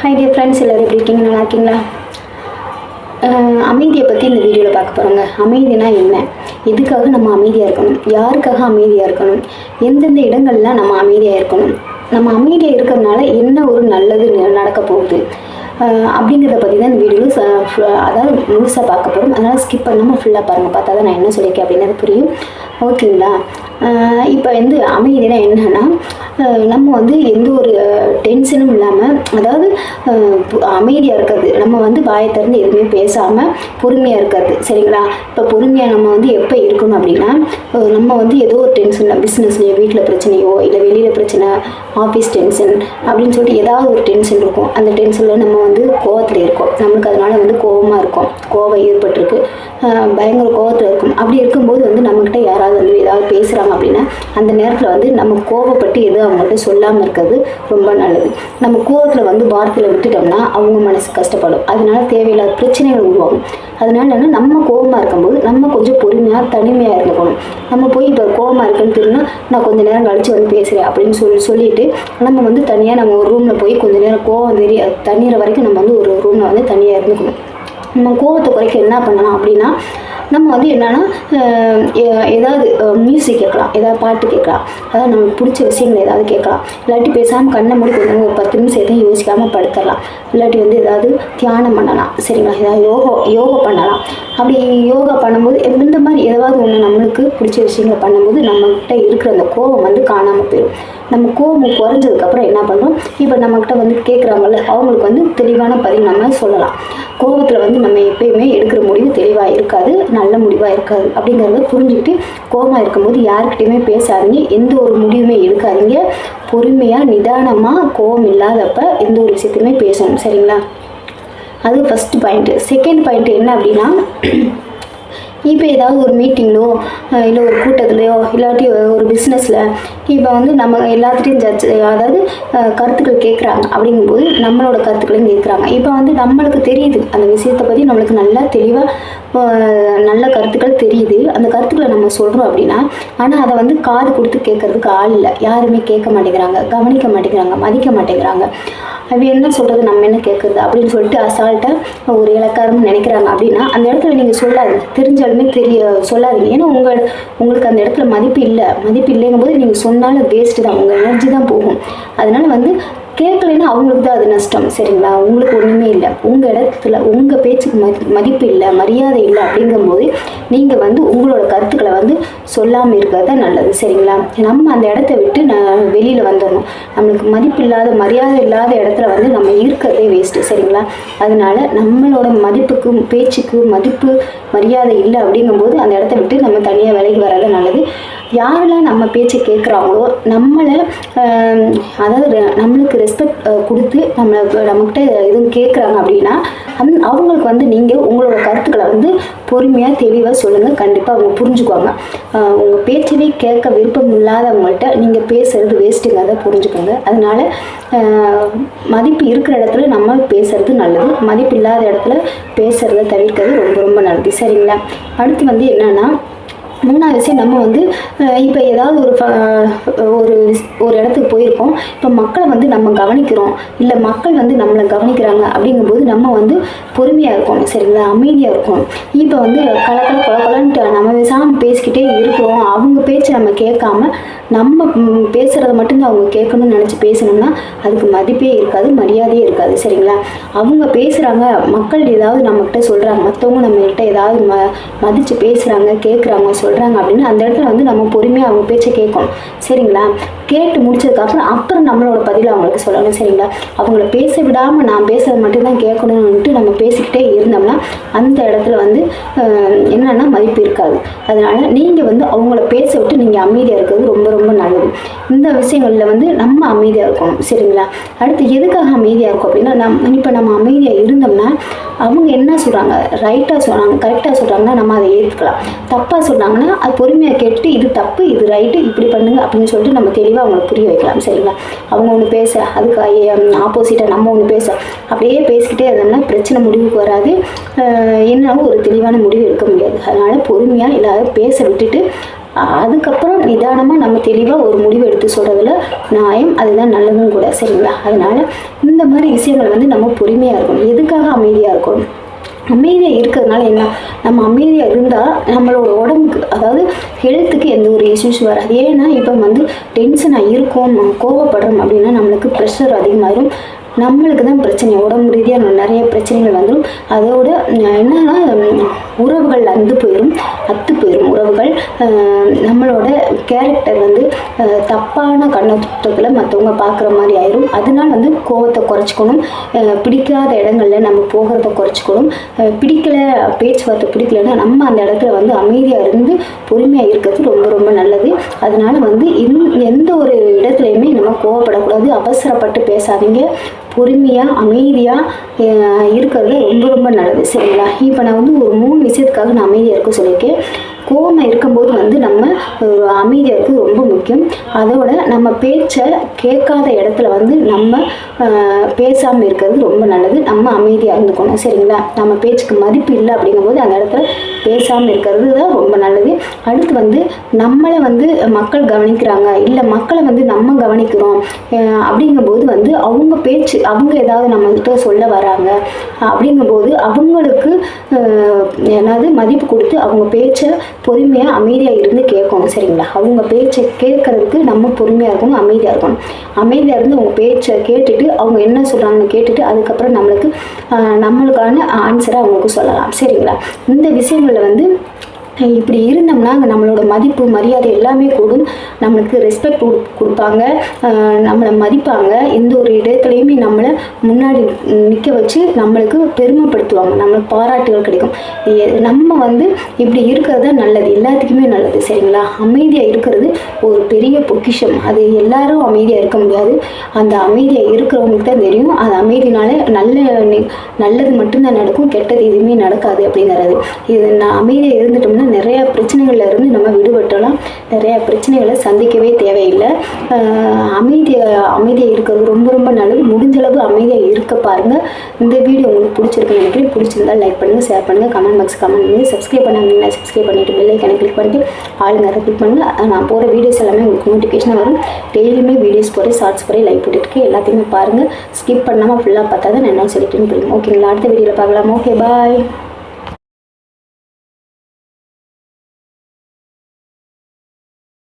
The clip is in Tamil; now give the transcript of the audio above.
ஹை டியர் ஃப்ரெண்ட்ஸ் எல்லோரும் எப்படி இருக்கீங்க? நல்லா இருக்கீங்களா? அமைதியை பற்றி இந்த வீடியோவில் பார்க்க போகிறோங்க அமைதினா என்ன? எதுக்காக நம்ம அமைதியாக இருக்கணும்? யாருக்காக அமைதியாக இருக்கணும்? எந்தெந்த இடங்கள்லாம் நம்ம அமைதியாக இருக்கணும்? நம்ம அமைதியாக இருக்கிறதுனால என்ன ஒரு நல்லது ந- நடக்க போகுது? அப்படிங்கிறத பற்றி தான் இந்த வீடியோவில் ச ஃபு- அதாவது முழுசாக பார்க்க போகிறோம் அதனால் ஸ்கிப் பண்ணாமல் ஃபுல்லாக பாருங்கள் பார்த்தா தான் நான் என்ன சொல்லியிருக்கேன் அப்படிங்கிறது புரியும். ஓகேங்களா இப்போ வந்து அமைதினா என்னன்னா நம்ம வந்து எந்த ஒரு டென்ஷனும் இல்லாமல் அதாவது அமைதியாக இருக்கிறது. நம்ம வந்து வாயை திறந்து எதுவுமே பேசாமல் பொறுமையாக இருக்கிறது. சரிங்களா? இப்போ பொறுமையாக நம்ம வந்து எப்போ இருக்கணும் அப்படின்னா நம்ம வந்து ஏதோ ஒரு டென்ஷனில் பிஸ்னஸ்லையோ வீட்டில் பிரச்சனையோ இல்லை வெளியில் பிரச்சனை ஆஃபீஸ் டென்ஷன் அப்படின்னு சொல்லிட்டு ஏதாவது ஒரு டென்ஷன் இருக்கும். அந்த டென்ஷனில் நம்ம வந்து கோவத்தில் இருக்கோம். நம்மளுக்கு அதனால் வந்து கோவமாக இருக்கும். கோவம் ஏற்பட்டிருக்கு. பயங்கர கோவத்தில் இருக்கும். அப்படி இருக்கும்போது வந்து நம்மக்கிட்ட யாராவது வந்து ஏதாவது பேசுகிறாங்க அப்படின்னா அந்த நேரத்தில் வந்து நம்ம கோவப்பட்டு எதுவும் அவங்கள்ட்ட சொல்லாமல் இருக்கிறது ரொம்ப நல்லது. நம்ம கோவத்தில் வந்து வார்த்தையில் விட்டுட்டோம்னா அவங்க மனசு கஷ்டப்படும். அதனால தேவையில்லாத பிரச்சனைகள் உருவாகும். அதனால என்ன நம்ம கோவமாக இருக்கும்போது நம்ம கொஞ்சம் பொறுமையாக தனிமையாக இருந்துக்கணும். நம்ம போய் இப்போ கோவமாக இருக்குன்னு தெரியும்னா நான் கொஞ்ச நேரம் கழிச்சு வந்து பேசுகிறேன் அப்படின்னு சொல்லி சொல்லிட்டு நம்ம வந்து தனியாக நம்ம ஒரு ரூமில் போய் கொஞ்ச நேரம் கோவம் தெரிய தண்ணீரை வரைக்கும் நம்ம வந்து ஒரு ரூமில் வந்து தனியாக இருந்துக்கணும். நம்ம கோவத்தை குறைக்க என்ன பண்ணலாம் அப்படின்னா நம்ம வந்து என்னென்னா ஏதாவது மியூசிக் கேட்கலாம் ஏதாவது பாட்டு கேட்கலாம். அதாவது நமக்கு பிடிச்ச விஷயங்கள் ஏதாவது கேட்கலாம். இல்லாட்டி பேசாமல் கண்ணை மூடி கொஞ்சம் ஒரு பத்து நிமிஷம் எதையும் யோசிக்காமல் படுத்துடலாம். இல்லாட்டி வந்து ஏதாவது தியானம் பண்ணலாம் சரிங்களா? ஏதாவது யோகா யோகா பண்ணலாம். அப்படி யோகா பண்ணும்போது இந்த மாதிரி ஏதாவது ஒன்று நம்மளுக்கு பிடிச்ச விஷயங்களை பண்ணும்போது நம்மக்கிட்ட இருக்கிற அந்த கோபம் வந்து காணாமல் போயிடும். நம்ம கோவம் குறைஞ்சதுக்கப்புறம் என்ன பண்ணுறோம் இப்போ நம்மக்கிட்ட வந்து கேட்குறாங்கல்ல அவங்களுக்கு வந்து தெளிவான பதில் நம்ம சொல்லலாம். கோபத்தில் வந்து நம்ம எப்பயுமே எடுக்கிற முடிவு தெளிவாக இருக்காது. நல்ல முடிவாக இருக்காது அப்படிங்கிறத புரிஞ்சுக்கிட்டு கோவமாக இருக்கும்போது யாருக்கிட்டையுமே பேசாதீங்க. எந்த ஒரு முடிவுமே எடுக்காதீங்க. பொறுமையாக நிதானமாக கோபம் இல்லாதப்ப எந்த ஒரு விஷயத்தையுமே பேசணும். சரிங்களா? அது ஃபஸ்ட்டு பாயிண்ட்டு செகண்ட் பாயிண்ட் என்ன அப்படின்னா இப்போ ஏதாவது ஒரு மீட்டிங்லையோ இல்லை ஒரு கூட்டத்துலையோ இல்லாட்டி ஒரு பிஸ்னஸில் இப்போ வந்து நம்ம எல்லாத்துலேயும் ஜட்ஜ் அதாவது கருத்துக்கள் கேட்குறாங்க அப்படிங்கும்போது நம்மளோட கருத்துக்களையும் கேட்குறாங்க இப்போ வந்து நம்மளுக்கு தெரியுது. அந்த விஷயத்தை பற்றி நம்மளுக்கு நல்லா தெளிவாக நல்ல கருத்துக்கள் தெரியுது. அந்த கருத்துக்களை நம்ம சொல்கிறோம் அப்படின்னா ஆனால் அதை வந்து காது கொடுத்து கேட்கறதுக்கு ஆள் இல்லை. யாருமே கேட்க மாட்டேங்கிறாங்க கவனிக்க மாட்டேங்கிறாங்க மதிக்க மாட்டேங்கிறாங்க. அவ என்ன சொல்கிறது நம்ம என்ன கேட்குறது அப்படின்னு சொல்லிட்டு அசால்ட்டாக ஒரு இலக்காரம்னு நினைக்கிறாங்க. அப்படின்னா அந்த இடத்துல நீங்கள் சொல்லாதீங்க தெரிஞ்சாலுமே தெரிய சொல்லாதீங்க. ஏன்னா உங்கள் உங்களுக்கு அந்த இடத்துல மதிப்பு இல்லை. மதிப்பு இல்லைங்கும் போது நீங்கள் சொன்னாலும் வேஸ்ட்டு தான். உங்கள் எனர்ஜி தான் போகும். அதனால் வந்து கேட்கலைன்னா அவங்களுக்கு தான் அது நஷ்டம் சரிங்களா? உங்களுக்கு ஒன்றுமே இல்லை. உங்கள் இடத்துல உங்கள் பேச்சுக்கு மதி மதிப்பு இல்லை மரியாதை இல்லை அப்படிங்கும்போது நீங்கள் வந்து உங்களோட கருத்துக்களை வந்து சொல்லாமல் இருக்கிறது தான் நல்லது சரிங்களா? நம்ம அந்த இடத்த விட்டு நான் வெளியில் வந்துடணும். நம்மளுக்கு மதிப்பு இல்லாத மரியாதை இல்லாத இடத்துல வந்து நம்ம இருக்கிறதே வேஸ்ட்டு சரிங்களா? அதனால நம்மளோட மதிப்புக்கு பேச்சுக்கு மதிப்பு மரியாதை இல்லை அப்படிங்கும்போது அந்த இடத்த விட்டு நம்ம தனியாக விலகி வர்றது நல்லது. யாரெல்லாம் நம்ம பேச்சை கேட்குறாங்களோ நம்மளை அதாவது நம்மளுக்கு ரெஸ்பெக்ட் கொடுத்து நம்மளை நம்மக்கிட்ட எதுவும் கேட்குறாங்க அப்படின்னா அந் அவங்களுக்கு வந்து நீங்கள் உங்களோட கருத்துக்களை வந்து பொறுமையாக தெளிவாக சொல்லுங்கள் கண்டிப்பாக அவங்க புரிஞ்சுக்குவாங்க. உங்கள் பேச்சவே கேட்க விருப்பம் இல்லாதவங்கள்ட்ட நீங்கள் பேசுகிறது வேஸ்ட்டுங்க. அதை புரிஞ்சுக்கோங்க. அதனால் மதிப்பு இருக்கிற இடத்துல நம்ம பேசுறது நல்லது. மதிப்பு இல்லாத இடத்துல பேசுகிறத தவிர்க்கிறது ரொம்ப ரொம்ப நல்லது. சரிங்களா? அடுத்து வந்து என்னென்னா மூணாவது விஷயம் நம்ம வந்து இப்போ ஏதாவது ஒரு ஒரு ஒரு இடத்துக்கு போயிருக்கோம். இப்போ மக்களை வந்து நம்ம கவனிக்கிறோம். இல்லை மக்கள் வந்து நம்மளை கவனிக்கிறாங்க அப்படிங்கும்போது நம்ம வந்து பொறுமையாக இருக்கணும் சரிங்களா? அமைதியாக இருக்கணும் இப்போ வந்து கலக்கல கொல நம்ம பேசாமல் பேசிக்கிட்டே இருக்கிறோம். அவங்க பேச்சை நம்ம கேட்காம நம்ம பேசுகிறத மட்டும்தான் அவங்க கேட்கணும்னு நினச்சி பேசணும்னா அதுக்கு மதிப்பே இருக்காது மரியாதையே இருக்காது சரிங்களா? அவங்க பேசுகிறாங்க மக்கள் ஏதாவது நம்மக்கிட்ட சொல்கிறாங்க மற்றவங்க நம்மகிட்ட ஏதாவது ம மதித்து பேசுகிறாங்க கேட்குறாங்க சொல்கிறாங்க அப்படின்னு அந்த இடத்துல வந்து நம்ம பொறுமையாக அவங்க பேச்சை கேட்கணும் சரிங்களா? கேட்டு முடிச்சதுக்கப்புறம் அப்புறம் நம்மளோட பதிலை அவங்களுக்கு சொல்லணும் சரிங்களா? அவங்கள பேச விடாமல் நான் பேசுறது மட்டும்தான் கேட்கணும்னுட்டு நம்ம பேசிக்கிட்டே இருந்தோம்னா அந்த இடத்துல வந்து என்னென்னா மதிப்பு இருக்காது. அதனால் நீங்கள் வந்து அவங்கள பேச விட்டு நீங்கள் அமைதியாக இருக்கிறது ரொம்ப ரொம்ப நல்லது. இந்த விஷயங்களில் வந்து நம்ம அமைதியாக இருக்கணும் சரிங்களா? அடுத்து எதுக்காக அமைதியாக இருக்கும் அப்படின்னா நம் இப்போ நம்ம அமைதியாக இருந்தோம்னா அவங்க என்ன சொல்கிறாங்க ரைட்டாக சொல்கிறாங்க கரெக்டாக சொல்கிறாங்கன்னா நம்ம அதை ஏற்றுக்கலாம் தப்பாக சொல்கிறாங்கன்னா அது பொறுமையாக கேட்டுட்டு இது தப்பு இது ரைட்டு இப்படி பண்ணுங்க அப்படின்னு சொல்லிட்டு நம்ம தெளிவாக அவங்களை புரிய வைக்கலாம் சரிங்களா? அவங்க ஒன்று பேச அதுக்கு ஆப்போசிட்டாக நம்ம ஒன்று பேச அப்படியே பேசிக்கிட்டே இருந்தோம்னா பிரச்சனை முடிவுக்கு வராது. என்னாலும் ஒரு தெளிவான முடிவு எடுக்க முடியாது. அதனால் பொறுமையாக எல்லாரும் பேச விட்டுட்டு அதுக்கப்புறம் நிதானமாக நம்ம தெளிவாக ஒரு முடிவு எடுத்து சொல்கிறதுல நியாயம் அதுதான் நல்லதும் கூட சரிங்களா? அதனால் இந்த மாதிரி விஷயங்கள் வந்து நம்ம பொறுமையாக இருக்கணும். எதுக்காக அமைதியாக இருக்கணும்? அமைதியாக இருக்கிறதுனால என்ன? நம்ம அமைதியாக இருந்தால் நம்மளோட உடம்புக்கு அதாவது ஹெல்த்துக்கு எந்த ஒரு இஷ்யூஸ் வராது. ஏன்னா இப்போ வந்து டென்ஷனாக இருக்கோம் கோவப்படுறோம் அப்படின்னா நம்மளுக்கு ப்ரெஷர் அதிகமாகிடும் நம்மளுக்கு தான் பிரச்சனை. உடம்பு ரீதியாக நிறைய பிரச்சனைகள் வந்துடும் அதோட என்னன்னா உறவுகள் அந்து போயிடும் அத்து போயிடும் உறவுகள். நம்மளோட கேரக்டர் வந்து தப்பான கண்ணோட்டத்தில் மற்றவங்க பார்க்குற மாதிரி ஆயிரும். அதனால வந்து கோவத்தை குறைச்சிக்கணும். பிடிக்காத இடங்களில் நம்ம போகிறத குறைச்சிக்கணும். பிடிக்கலை பேச்சுவார்த்தை பிடிக்கலன்னா நம்ம அந்த இடத்துல வந்து அமைதியாக இருந்து பொறுமையாக இருக்கிறது ரொம்ப ரொம்ப நல்லது. அதனால் வந்து எந்த ஒரு இடத்துலையுமே நம்ம கோவப்படக்கூடாது. அவசரப்பட்டு பேசாதீங்க. பொறுமையாக அமைதியாக இருக்கிறது ரொம்ப ரொம்ப நல்லது சரிங்களா? இப்போ நான் வந்து ஒரு மூணு விஷயத்துக்காக நான் அமைதியாக இருக்க சொல்லியிருக்கேன். கோவம் இருக்கும்போது வந்து நம்ம ஒரு அமைதியாக இருக்குது ரொம்ப முக்கியம். அதோட நம்ம பேச்சை கேட்காத இடத்துல வந்து நம்ம பேசாமல் இருக்கிறது ரொம்ப நல்லது. நம்ம அமைதியாக இருந்துக்கணும். சரிங்களா? நம்ம பேச்சுக்கு மதிப்பு இல்லை அப்படிங்கும்போது அந்த இடத்துல பேசாமல் இருக்கிறது தான் ரொம்ப நல்லது. அடுத்து வந்து நம்மளை வந்து மக்கள் கவனிக்கிறாங்க. இல்லை மக்களை வந்து நம்ம கவனிக்கிறோம். அப்படிங்கும்போது வந்து அவங்க பேச்சு அவங்க ஏதாவது நம்மகிட்ட சொல்ல வராங்க. அப்படிங்கும்போது அவங்களுக்கு என்னது மதிப்பு கொடுத்து அவங்க பேச்சை பொறுமையாக அமைதியாக இருந்து கேட்கணும் சரிங்களா? அவங்க பேச்சை கேட்கறதுக்கு நம்ம பொறுமையாக இருக்கணும் அமைதியாக இருக்கணும். அமைதியாக இருந்து அவங்க பேச்சை கேட்டுட்டு அவங்க என்ன சொல்கிறாங்கன்னு கேட்டுட்டு அதுக்கப்புறம் நம்மளுக்கு நம்மளுக்கான ஆன்சரை அவங்களுக்கு சொல்லலாம் சரிங்களா? இந்த விஷயங்களில் வந்து இப்படி இருந்தோம்னா அங்கே நம்மளோட மதிப்பு மரியாதை எல்லாமே கூடும். நம்மளுக்கு ரெஸ்பெக்ட் கொடுப்பாங்க. நம்மளை மதிப்பாங்க. எந்த ஒரு இடத்துலையுமே நம்மளை முன்னாடி நிற்க வச்சு நம்மளுக்கு பெருமைப்படுத்துவாங்க. நம்மளுக்கு பாராட்டுகள் கிடைக்கும். நம்ம வந்து இப்படி இருக்கிறது தான் நல்லது. எல்லாத்துக்குமே நல்லது சரிங்களா? அமைதியாக இருக்கிறது ஒரு பெரிய பொக்கிஷம். அது எல்லாரும் அமைதியாக இருக்க முடியாது. அந்த அமைதியாக இருக்கிறவங்களுக்கு தான் தெரியும். அது அமைதினால நல்ல நல்லது மட்டும்தான் நடக்கும் கெட்டது எதுவுமே நடக்காது அப்படிங்கிறது. இது நான் அமைதியாக இருந்துட்டோம்னா நிறையா பிரச்சனைகள்ல இருந்து நம்ம விடுபட்டலாம் நிறையா பிரச்சனைகளை சந்திக்கவே தேவையில்லை. அமைதியாக அமைதியாக இருக்கிறது ரொம்ப ரொம்ப நல்லது. முடிஞ்சளவு அமைதியாக இருக்க பாருங்கள் இந்த வீடியோ உங்களுக்கு பிடிச்சிருக்குன்னு நினைக்கிறேன். பிடிச்சிருந்தா லைக் பண்ணுங்கள் ஷேர் பண்ணுங்கள் கமெண்ட் பாக்ஸ் கமெண்ட் பண்ணுங்கள் சப்ஸ்கிரைப் பண்ணாங்கன்னா சப்ஸ்கிரைப் பண்ணிவிட்டு பெல்லைக்கான கிளிக் பண்ணிட்டு ஆளுங்க அதை கிளிக் பண்ணுங்கள் நான் போகிற வீடியோஸ் எல்லாமே உங்களுக்கு நோட்டிஃபிகேஷன் வரும். டெய்லியுமே வீடியோஸ் போகிறேன் ஷார்ட்ஸ் போகிறேன் லைக் போட்டுருக்கு எல்லாத்தையுமே பாருங்கள் ஸ்கிப் பண்ணாமல் ஃபுல்லாக பார்த்தா தான் நான் என்ன சொல்லிட்டுன்னு புரியும். ஓகேங்களா அடுத்த வீடியோவில் பார்க்கலாம்? Okay bye